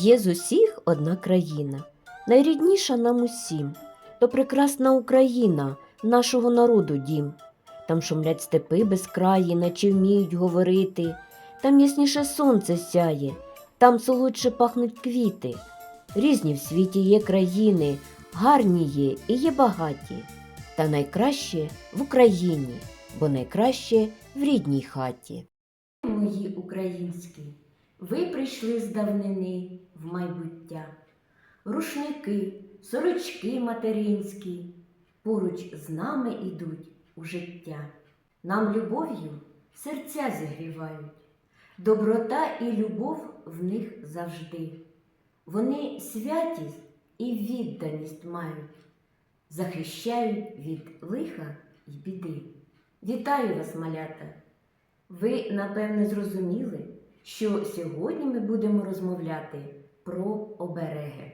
Є з усіх одна країна, найрідніша нам усім, то прекрасна Україна, нашого народу дім. Там шумлять степи безкраї, наче вміють говорити, там ясніше сонце сяє, там солодше пахнуть квіти. Різні в світі є країни, гарні є і є багаті, та найкраще в Україні, бо найкраще в рідній хаті. Мої українські, ви прийшли з давнини в майбуття. Рушники, сорочки материнські, поруч з нами ідуть у життя. Нам любов'ю серця зігрівають, доброта і любов в них завжди. Вони святість і відданість мають, захищають від лиха й біди. Вітаю вас, малята! Ви, напевне, зрозуміли, що сьогодні ми будемо розмовляти про обереги.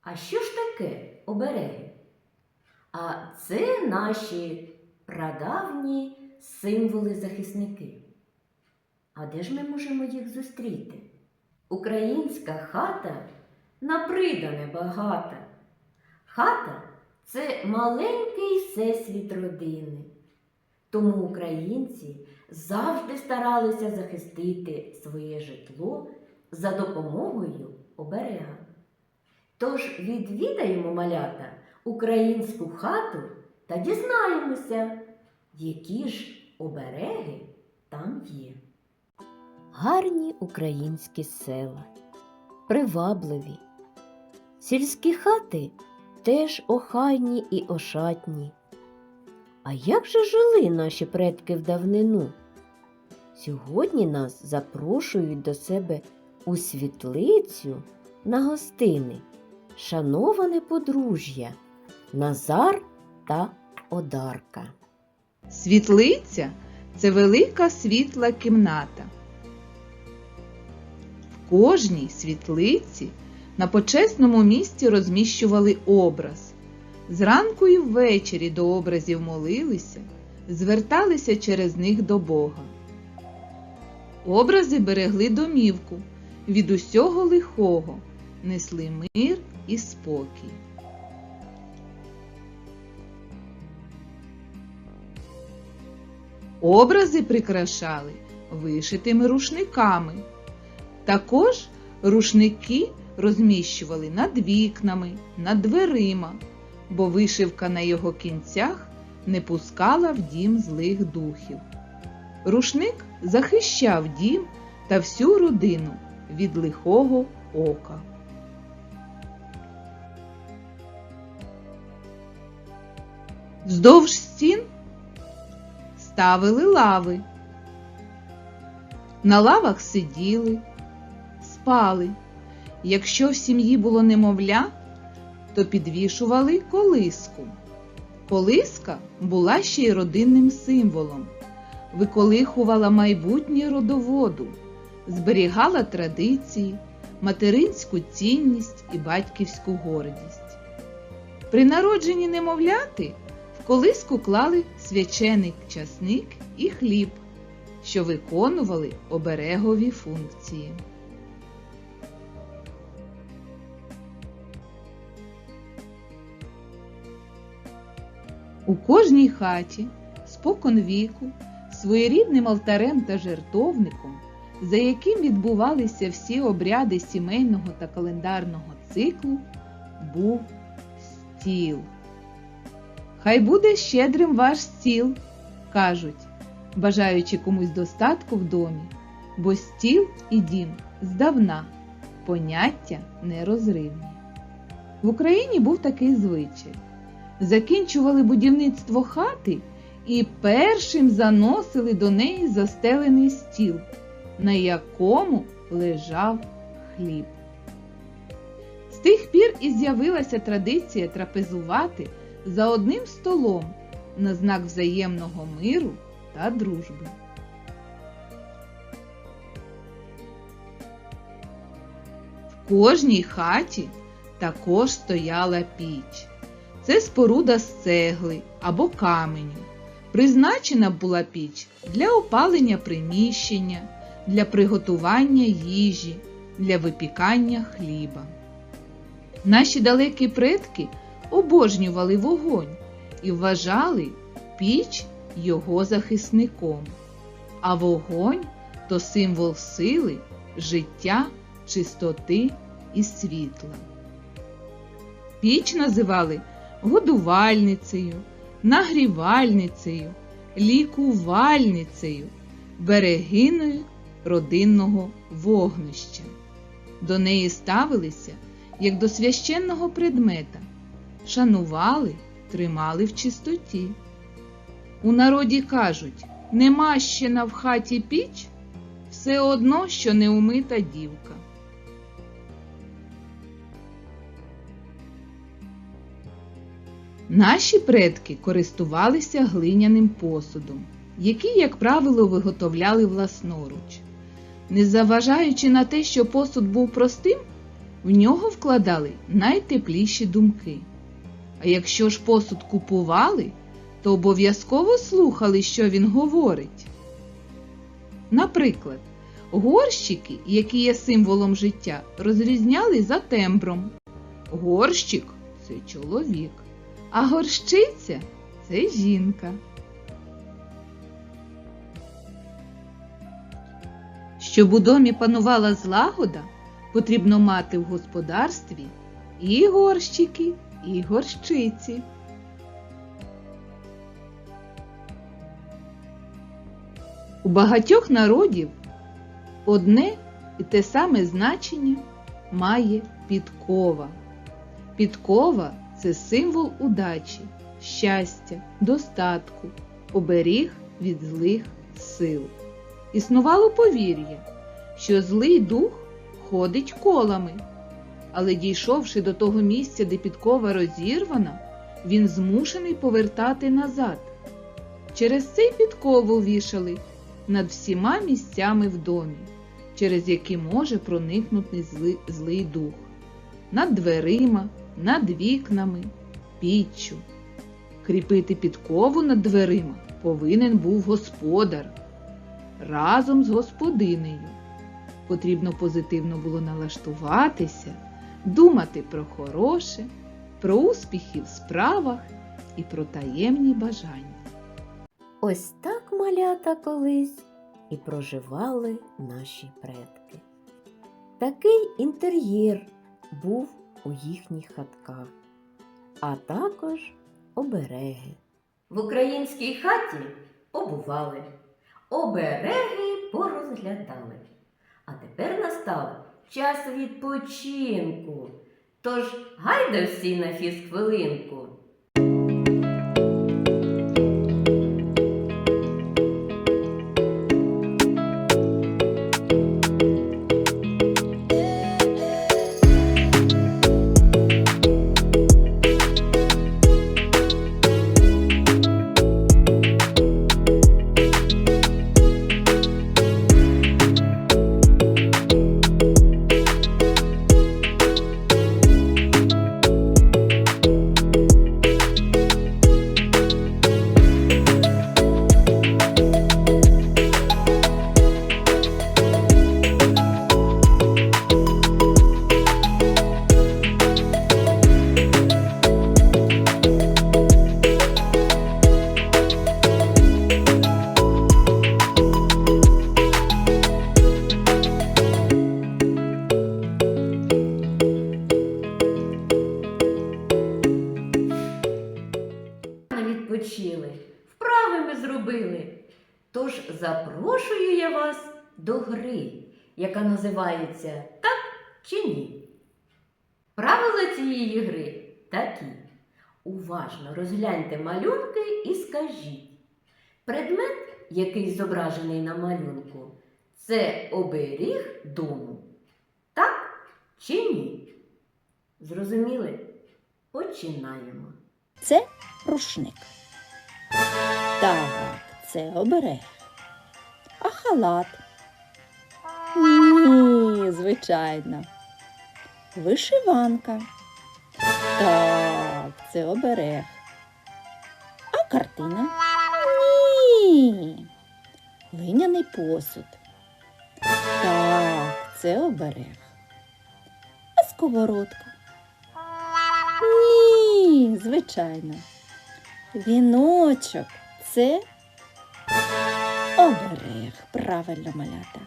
А що ж таке обереги? А це наші прадавні символи-захисники. А де ж ми можемо їх зустріти? Українська хата напридане багата. Хата це маленький всесвіт родини. Тому українці завжди старалися захистити своє житло за допомогою оберега. Тож відвідаємо малята українську хату та дізнаємося, які ж обереги там є. Гарні українські села, привабливі. Сільські хати теж охайні і ошатні. А як же жили наші предки в давнину? Сьогодні нас запрошують до себе у світлицю на гостини, шановане подружжя Назар та Одарка. Світлиця це велика світла кімната. В кожній світлиці на почесному місці розміщували образ. Зранку і ввечері до образів молилися, зверталися через них до Бога. Образи берегли домівку від усього лихого, несли мир і спокій. Образи прикрашали вишитими рушниками. Також рушники розміщували над вікнами, над дверима, бо вишивка на його кінцях не пускала в дім злих духів. Рушник захищав дім та всю родину від лихого ока. Вздовж стін ставили лави. На лавах сиділи, спали. Якщо в сім'ї було немовля, то підвішували колиску. Колиска була ще й родинним символом, виколихувала майбутнє родоводу, зберігала традиції, материнську цінність і батьківську гордість. При народженні немовляти в колиску клали свячений часник і хліб, що виконували оберегові функції. У кожній хаті, спокон віку, своєрідним алтарем та жертовником, за яким відбувалися всі обряди сімейного та календарного циклу, був стіл. Хай буде щедрим ваш стіл, кажуть, бажаючи комусь достатку в домі, бо стіл і дім здавна поняття нерозривні. В Україні був такий звичай. Закінчували будівництво хати і першим заносили до неї застелений стіл, на якому лежав хліб. З тих пір і з'явилася традиція трапезувати за одним столом на знак взаємного миру та дружби. В кожній хаті також стояла піч. Це споруда з цегли або каменю. Призначена була піч для опалення приміщення, для приготування їжі, для випікання хліба. Наші далекі предки обожнювали вогонь і вважали піч його захисником, а вогонь то символ сили, життя, чистоти і світла. Піч називали годувальницею, нагрівальницею, лікувальницею, берегиною родинного вогнища. До неї ставилися як до священного предмета, шанували, тримали в чистоті. У народі кажуть, нема ще на в хаті піч, все одно, що неумита дівка. Наші предки користувалися глиняним посудом, який, як правило, виготовляли власноруч. Не заважаючи на те, що посуд був простим, в нього вкладали найтепліші думки. А якщо ж посуд купували, то обов'язково слухали, що він говорить. Наприклад, горщики, які є символом життя, розрізняли за тембром. Горщик це чоловік, а горщиця це жінка. Щоб у домі панувала злагода, потрібно мати в господарстві і горщики, і горщиці. У багатьох народів одне і те саме значення має підкова. Підкова це символ удачі, щастя, достатку, оберіг від злих сил. Існувало повір'я, що злий дух ходить колами, але дійшовши до того місця, де підкова розірвана, він змушений повертати назад. Через цей підкову вішали над всіма місцями в домі, через які може проникнути зли, злий дух, над дверима, над вікнами, піччю. Кріпити підкову над дверима повинен був господар разом з господинею. Потрібно позитивно було налаштуватися, думати про хороше, про успіхи в справах і про таємні бажання. Ось так малята колись і проживали наші предки. Такий інтер'єр був у їхніх хатках, а також обереги. В українській хаті побували, обереги порозглядали. А тепер настав час відпочинку. Тож гайда всі на фізхвилинку. відпочили, яка називається Так чи ні. Правила цієї гри такі. Уважно розгляньте малюнки і скажіть. Предмет, який зображений на малюнку, це оберіг дому. Так чи ні? Зрозуміли? Починаємо. Це рушник. Так, це оберег. А халат? Ні, звичайно. Вишиванка. Так, це оберег. А картина? Ні. Глиняний посуд. Так, це оберег. А сковородка? Ні, звичайно. Віночок це оберег, правильно малята.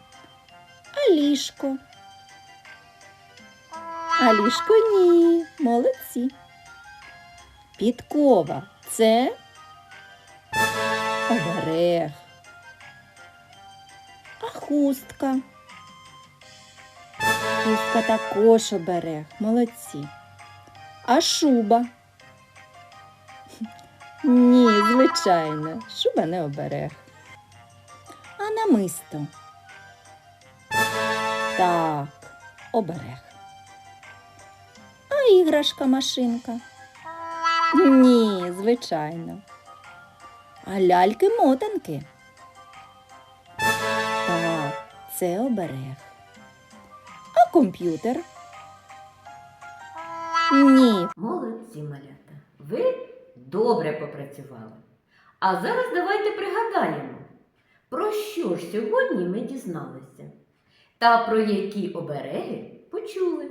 А ліжко? А ліжко ні, молодці. Підкова це оберег. А хустка? Хустка також оберег, молодці. А шуба? Ні, звичайно, шуба не оберег. А намисто? Так, оберег. А іграшка машинка? Ні, звичайно. А ляльки-мотанки? Так, це оберег. А комп'ютер? Ні. Молодці, малята. Ви добре попрацювали. А зараз давайте пригадаємо, про що ж сьогодні ми дізналися та про які обереги почули.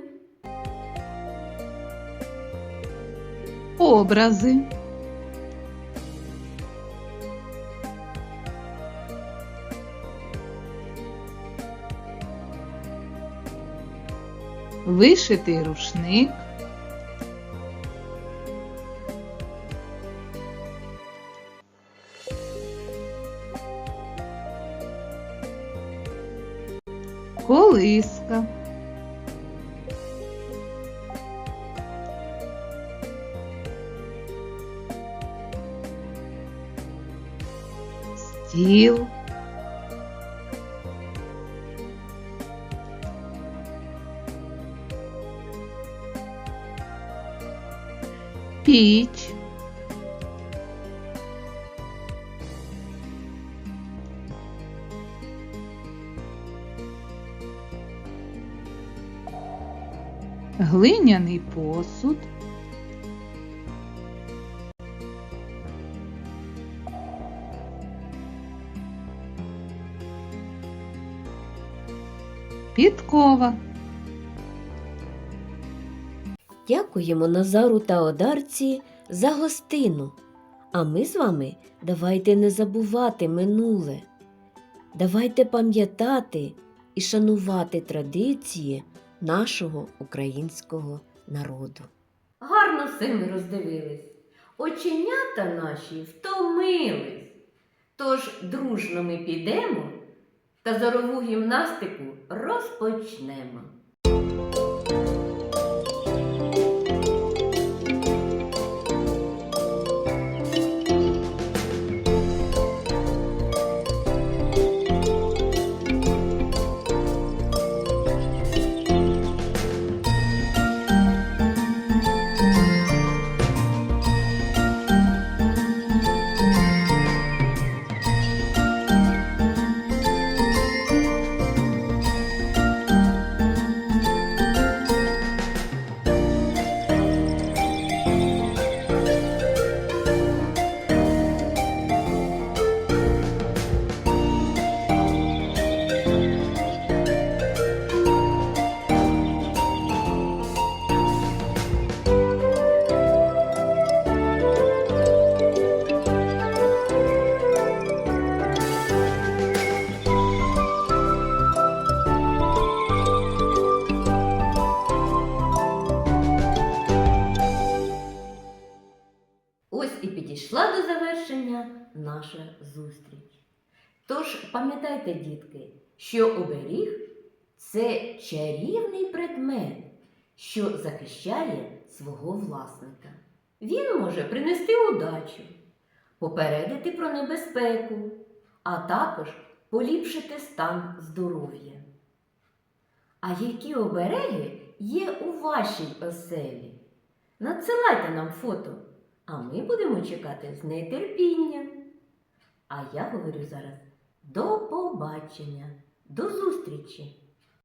Образи. Вишитий рушник. Колиска. Стіл. Піч. Глиняний посуд. Підкова. Дякуємо Назару та Одарці за гостину. А ми з вами давайте не забувати минуле. Давайте пам'ятати і шанувати традиції нашого українського народу. Гарно все ми роздивились. Оченята наші втомились. Тож дружно ми підемо та зорову гімнастику розпочнемо. Наша зустріч. Тож пам'ятайте, дітки, що оберіг це чарівний предмет, що захищає свого власника. Він може принести удачу, попередити про небезпеку, а також поліпшити стан здоров'я. А які обереги є у вашій оселі? Надсилайте нам фото. А ми будемо чекати з нетерпінням. А я говорю зараз до побачення, до зустрічі!